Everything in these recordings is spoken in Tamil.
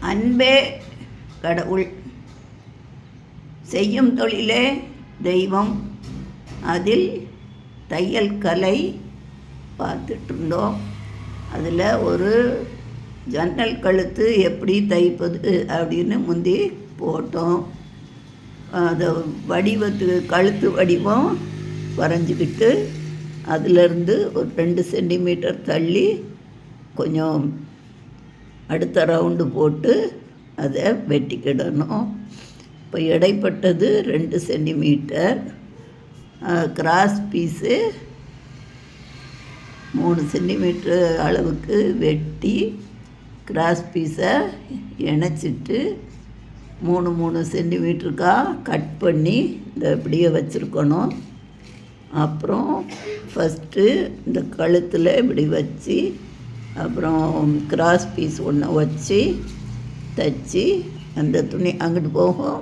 அன்பே கடவுள். செய்யும் தொழிலே தெய்வம். அதில் தையல் கலை பார்த்துட்டு இருந்தோம் அதில் ஒரு ஜன்னல் கழுத்து எப்படி தைப்பது அப்படின்னு முந்தி போட்டோம். அதை வடிவத்துக்கு கழுத்து வடிவம் வரைஞ்சிக்கிட்டு அதிலிருந்து ஒரு ரெண்டு சென்டிமீட்டர் தள்ளி கொஞ்சம் அடுத்த ரவுண்டு போட்டு அதை வெட்டிக்கிடணும் இப்போ இடைப்பட்டது ரெண்டு சென்டிமீட்டர் கிராஸ் பீஸு மூணு சென்டிமீட்ரு அளவுக்கு வெட்டி கிராஸ் பீஸை இணைச்சிட்டு மூணு மூணு சென்டிமீட்டருக்காக கட் பண்ணி இந்த இப்படியே வச்சுருக்கணும். அப்புறம் ஃபஸ்ட்டு இந்த கழுத்தில் இப்படி வச்சு அப்புறம் கிராஸ் பீஸ் ஒன்று வச்சு தைச்சி அந்த துணி அங்கிட்டு போகும்.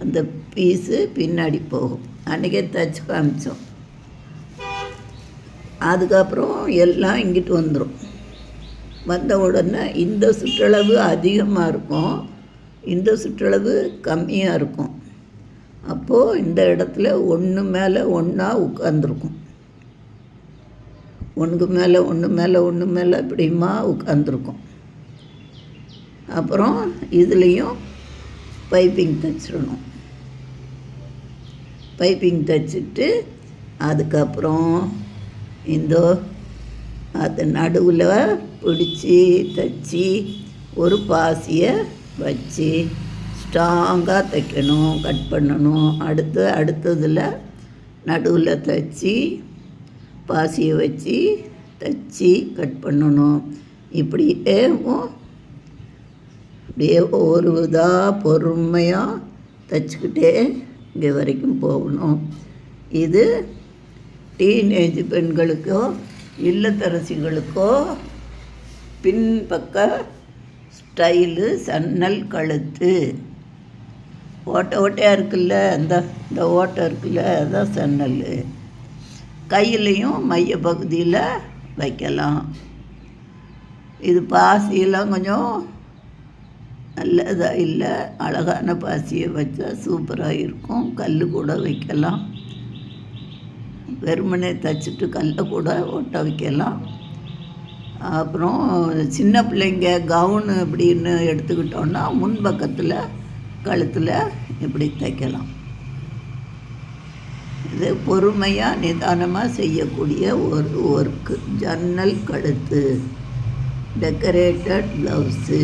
அந்த பீஸு பின்னாடி போகும். அன்றைக்கே தைச்சி காமிச்சோம். அதுக்கப்புறம் எல்லாம் இங்கிட்டு வந்துடும் வந்த உடனே இந்த சுற்றளவு அதிகமாக இருக்கும். இந்த சுற்றளவு கம்மியாக இருக்கும். அப்போது இந்த இடத்துல ஒன்று மேலே ஒன்றா உட்காந்துருக்கும் ஒன்றுக்கு மேலே ஒன்று மேலே ஒன்று மேலே இப்படிமா உட்காந்துருக்கும் அப்புறம் இதுலேயும் பைப்பிங் தைச்சிடணும். பைப்பிங் தைச்சிட்டு அதுக்கப்புறம் இந்த அது நடுவில் பிடிச்சி தைச்சி ஒரு பாசியை வச்சு ஸ்ட்ராங்காக தைக்கணும் கட் பண்ணணும். அடுத்து அடுத்ததில் நடுவில் தைச்சி பாசியை வச்சு தைச்சி கட் பண்ணணும். இப்படியே அப்படியே ஒரு இதாக பொறுமையாக தைச்சிக்கிட்டே இங்கே வரைக்கும் போகணும். இது டீனேஜ் பெண்களுக்கோ இல்லத்தரசிகளுக்கோ பின்பக்க ஸ்டைலு சன்னல் கழுத்து. ஓட்டை ஓட்டையாக இருக்குல்ல அந்த இந்த ஓட்டை இருக்குல்ல அதுதான் சன்னல். கையிலையும் மைய பகுதியில் வைக்கலாம். இது பாசியெல்லாம் கொஞ்சம் நல்லதாக இல்லை அழகான பாசியை வச்சா சூப்பராக இருக்கும். கல் கூட வைக்கலாம். வெறுமனே தைச்சிட்டு கல்லை கூட ஒட்ட வைக்கலாம். அப்புறம் சின்ன பிள்ளைங்க கவுனு அப்படின்னு எடுத்துக்கிட்டோன்னா முன்பக்கத்தில் கழுத்தில் இப்படி தைக்கலாம். இது பொறுமையாக நிதானமாக செய்யக்கூடிய ஒரு ஒர்க்கு ஜன்னல் கழுத்து. Decorated blouse